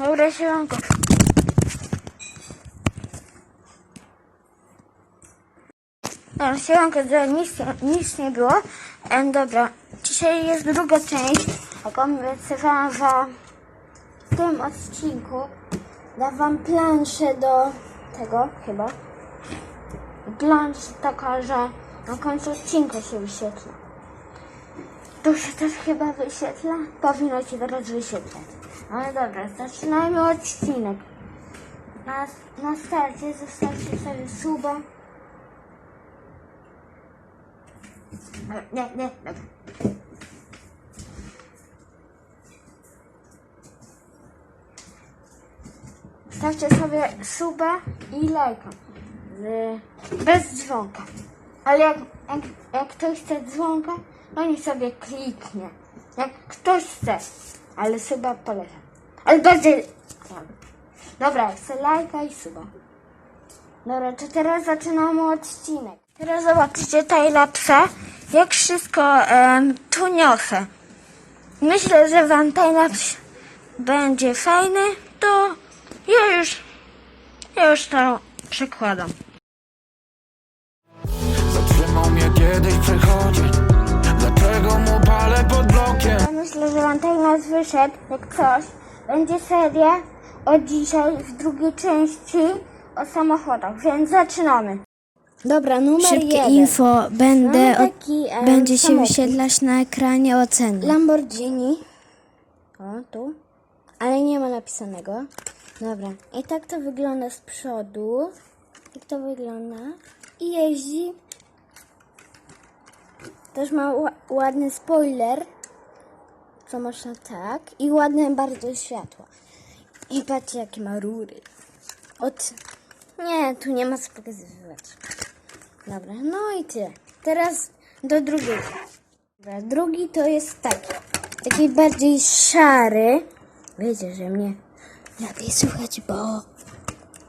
Dobra, siemanko. No, siemanko, że nic, nic nie było. E, dobra, dzisiaj jest druga część. Obiecywałam, że w tym odcinku dam wam planszę do tego chyba. Plansza taka, że na końcu odcinka się wyświetla. Tu się też chyba wyświetla? Powinno się teraz wyświetlać. Ale dobra, zaczynajmy odcinek. Na, na starcie zostawcie sobie suba. Nie, nie, dobra. Stawcie sobie suba i lajka. Bez dzwonka. Ale jak, jak, jak ktoś chce dzwonka, to niech sobie kliknie. Jak ktoś chce. Ale suba polecam. Ale bardziej... Dobra, chcę lajka i suba. Dobra, to teraz zaczynamy odcinek. Teraz zobaczycie timelapsa, jak wszystko em, tu niosę. Myślę, że wam timelapse będzie fajny, to ja już, ja już to przekładam. Zatrzymał mnie kiedyś przechodzić Dlaczego mu palę pod blokiem? Ja myślę, że wam timelapse wyszedł, jak coś. Będzie seria od dzisiaj w drugiej części o samochodach, więc zaczynamy. Dobra, numer Szybkie jeden. info. Będę Mamy taki, em, będzie się samochód. wyświetlać na ekranie oceny. Lamborghini. O, tu. Ale nie ma napisanego. Dobra. I tak to wygląda z przodu. Tak to wygląda. I jeździ. Też ma ła- ładny spoiler. Co można tak. I ładne bardzo światło. I patrzcie jakie ma rury. Od... Nie, tu nie ma co pokazywać. Dobra, no i tyle. Teraz do drugiego. Dobra, drugi to jest taki. Taki bardziej szary. Wiecie, że mnie lepiej słychać, bo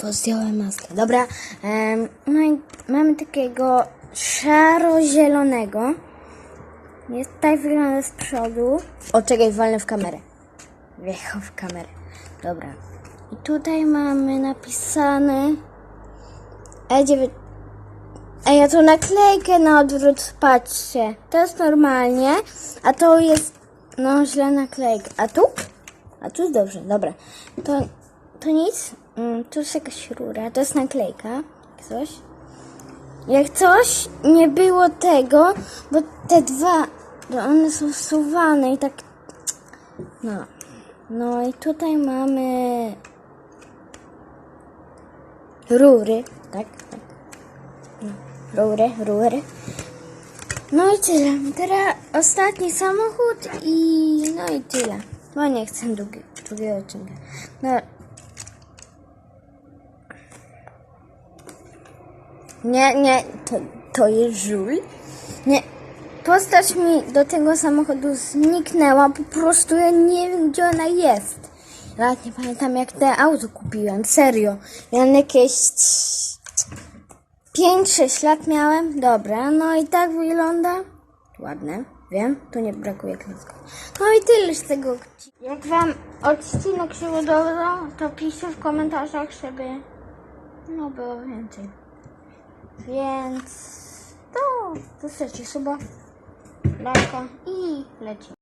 bo zdjąłem maskę. Dobra, em, no i mamy takiego szaro-zielonego. Jest tak wygląda z przodu. O, czekaj, walnę w kamerę. Wjechał w kamerę. Dobra. I tutaj mamy napisane E9. A ja tu naklejkę na odwrót patrzcie. To jest normalnie, a to jest no źle naklejka. A tu? A tu jest dobrze, dobra. To, to nic. Mm, tu jest jakaś rura, to jest naklejka. Coś. Jak coś nie było tego, bo te dwa, to one są wsuwane i tak. No. No i tutaj mamy rury, tak? tak. Rury, rury. No i tyle. Teraz ostatni samochód i no i tyle. No nie chcę drugi, drugiego odcinka. No. Nie, nie, to, to jest żul. Nie. Postać mi do tego samochodu zniknęła, po prostu ja nie wiem gdzie ona jest. Nawet nie pamiętam jak te auto kupiłem, serio. Ja jakieś 5-6 lat miałem. Dobra, no i tak wygląda. Ładne, wiem, tu nie brakuje klocków. No i tyle z tego. Jak wam odcinek się podobał, to piszcie w komentarzach, żeby no było więcej. Więc to zostawcie suba, lajka i leci.